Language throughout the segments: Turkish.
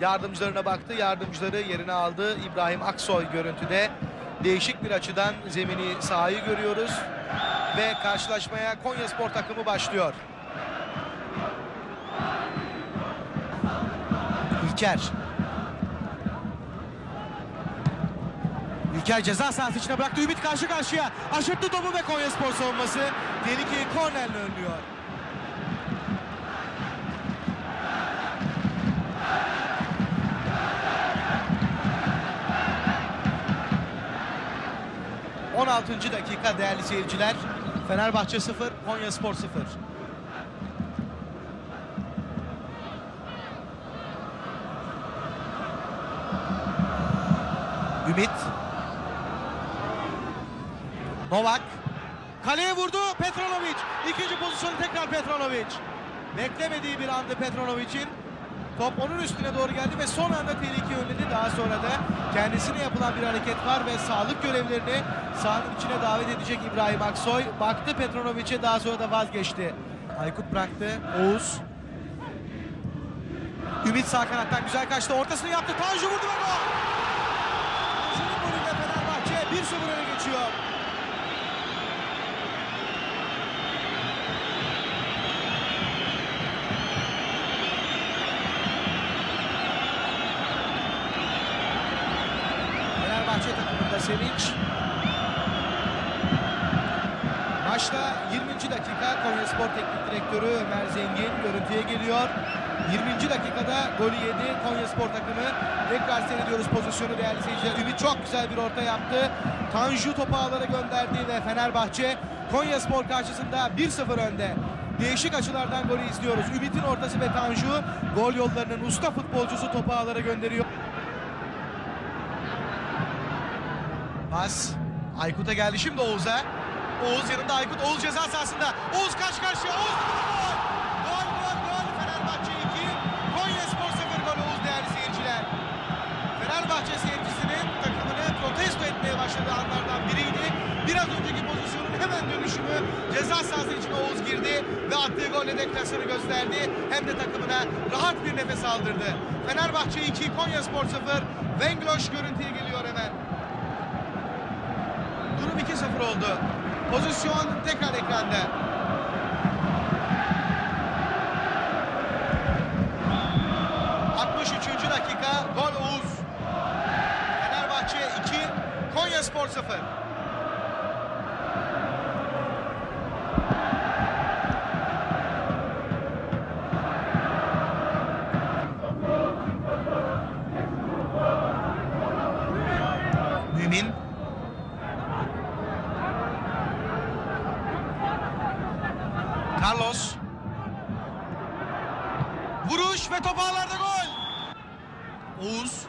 Yardımcılarına baktı. Yardımcıları yerine aldı. İbrahim Aksoy görüntüde. Değişik bir açıdan zemini sahayı görüyoruz. Ve karşılaşmaya Konya Spor takımı başlıyor. İlker. İlker ceza sahası içine bıraktı. Ümit karşı karşıya. Aşırttı topu ve Konya Spor savunması. Tehlikeyi kornerle önlüyor. ...16. dakika değerli seyirciler. Fenerbahçe 0, Konya Spor 0. Ümit. Novak. Kaleye vurdu Petronovic. İkinci pozisyonu tekrar Petronovic. Beklemediği bir anda Petronovic'in. Top onun üstüne doğru geldi ve son anda tehlike önledi. Daha sonra da kendisine yapılan bir hareket var ve sağlık görevlerini sahanın içine davet edecek İbrahim Aksoy. Baktı Petronovic'e daha sonra da vazgeçti. Aykut bıraktı. Oğuz. Ümit sağ kanattan güzel kaçtı. Ortasını yaptı. Tanju vurdu ve gol. Golüyle Fenerbahçe 1-0 öne geçiyor. Fenerbahçe takımında sevinç. Maçta 20. dakika Konya Spor Teknik Direktörü Ömer Zengin görüntüye geliyor. 20. dakikada golü yedi Konya Spor takımı. Tekrar seyrediyoruz pozisyonu değerli seyirciler. Ümit çok güzel bir orta yaptı. Tanju topu ağlara gönderdi ve Fenerbahçe Konya Spor karşısında 1-0 önde. Değişik açılardan golü izliyoruz. Ümit'in ortası ve Tanju gol yollarının usta futbolcusu topu ağlara gönderiyor. Pas. Aykut'a geldi şimdi Oğuz'a. Oğuz yanında Aykut. Oğuz ceza sahasında. Oğuz karşı karşıya. Oğuz gol! Gol gol gol. Fenerbahçe 2. Konya Spor 0 gol Oğuz değerli seyirciler. Fenerbahçe seyircisinin takımını protesto etmeye başladığı anlardan biriydi. Biraz önceki pozisyonun hemen dönüşümü ceza sahası içine Oğuz girdi ve attığı golle de klasını gösterdi. Hem de takımına rahat bir nefes aldırdı. Fenerbahçe 2, Konya Spor 0. Vengloş görüntüye geliyor hemen. Durum 2-0 oldu. Pozisyon tekrar ekranda. ...63. dakika gol Oğuz. Fenerbahçe 2, Konya Spor 0. Mümin Carlos. Vuruş ve top ağlarda gol. Oğuz.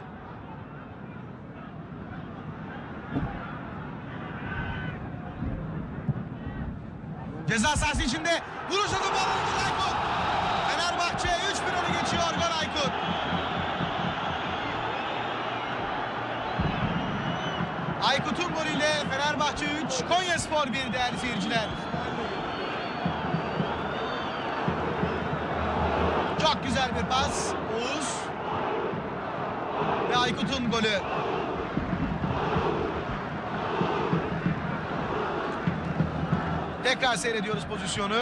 Ceza sahası içinde vuruş ve top ağlarda Aykut. Fenerbahçe 3-1 öne geçiyor gol Aykut. Aykut'un golüyle Fenerbahçe 3, Konya Spor 1 değerli seyirciler. Çok güzel bir pas. Oğuz. Ve Aykut'un golü. Tekrar seyrediyoruz pozisyonu.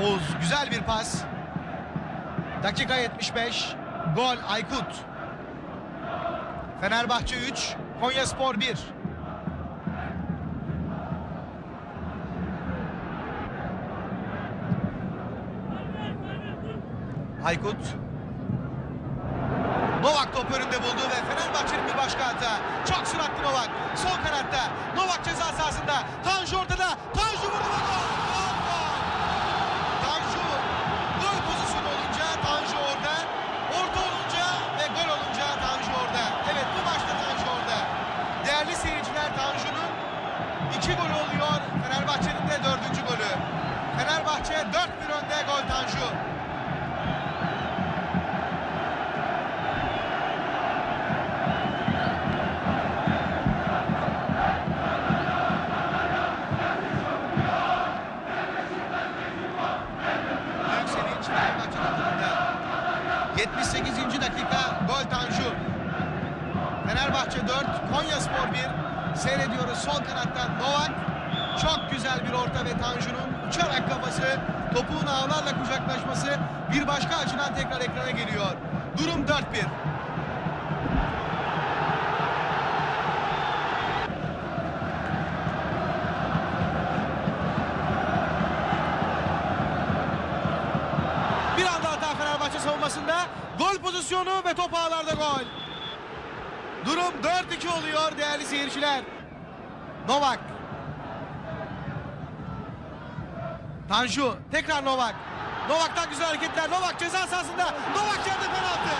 Oğuz güzel bir pas. Dakika 75. Gol Aykut. Fenerbahçe 3, Konya Spor 1. Aykut. Novak top önünde buldu ve Fenerbahçe'nin bir başka hata. Çok süratli Novak. Sol kanatta. Novak ceza sahasında. Tanju ortada. Tanju vurdu ve gol. Gol, gol. Tanju gol pozisyonu olunca Tanju orada. Orta olunca ve gol olunca Tanju orada. Evet bu maçta Tanju orada. Değerli seyirciler Tanju'nun iki golü oluyor. Fenerbahçe'nin de dördüncü golü. Fenerbahçe 4-1 önde gol Tanju. 78. dakika gol Tanju. Fenerbahçe 4, Konyaspor 1. Seyrediyoruz sol kanattan Novak. Çok güzel bir orta ve Tanju'nun uçarak kafası, topuğun ağlarla kucaklaşması bir başka açıdan tekrar ekrana geliyor. Durum 4-1. Bir anda hata Fenerbahçe savunmasında. Gol pozisyonu ve top ağlarda gol. Durum 4-2 oluyor değerli seyirciler. Novak. Tanju tekrar Novak. Novak'tan güzel hareketler. Novak ceza sahasında. Novak yerde penaltı.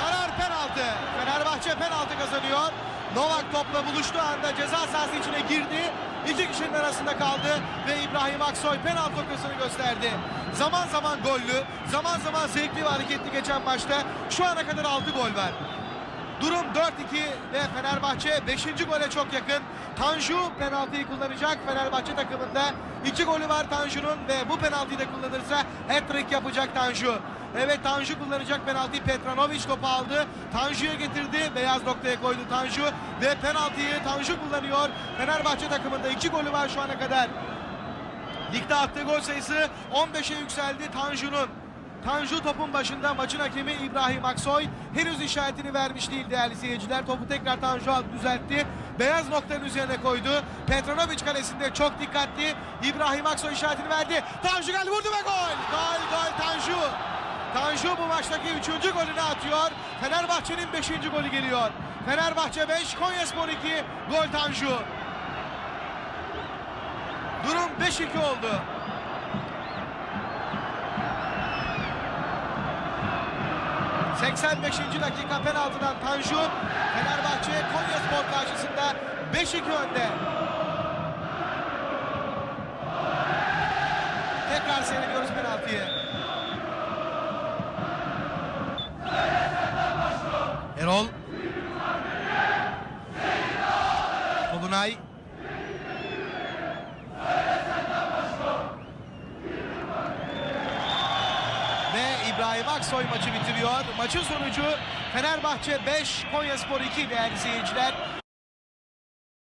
Karar penaltı. Fenerbahçe penaltı kazanıyor. Novak topla buluştuğu anda ceza sahası içine girdi. İki kişinin arasında kaldı ve İbrahim Aksoy penaltı noktasını gösterdi. Zaman zaman gollü, zaman zaman zevkli ve hareketli geçen maçta şu ana kadar 6 gol var. Durum 4-2 ve Fenerbahçe 5. gole çok yakın. Tanju penaltıyı kullanacak Fenerbahçe takımında. 2 golü var Tanju'nun ve bu penaltıyı da kullanırsa hat-trick yapacak Tanju. Evet Tanju kullanacak penaltıyı Petranovic topu aldı. Tanju'ya getirdi. Beyaz noktaya koydu Tanju ve penaltıyı Tanju kullanıyor. Fenerbahçe takımında 2 golü var şu ana kadar. Ligde attığı gol sayısı 15'e yükseldi Tanju'nun. Tanju topun başında maçın hakemi İbrahim Aksoy henüz işaretini vermiş değil değerli seyirciler. Topu tekrar Tanju düzeltti. Beyaz noktanın üzerine koydu. Petranovic kalesinde çok dikkatli. İbrahim Aksoy işaretini verdi. Tanju geldi vurdu ve gol. Gol gol Tanju. Tanju bu maçtaki 3. golünü atıyor. Fenerbahçe'nin 5. golü geliyor. Fenerbahçe 5, Konyaspor 2, gol Tanju. Durum 5-2 oldu. ...85. dakika penaltıdan Tanju... ...Fenerbahçe Konyaspor karşısında 5-2 önde. Tekrar seyrediyoruz penaltıyı. İbrahim Aksoy maçı bitiriyor. Maçın sonucu Fenerbahçe 5, Konyaspor 2 değerli seyirciler.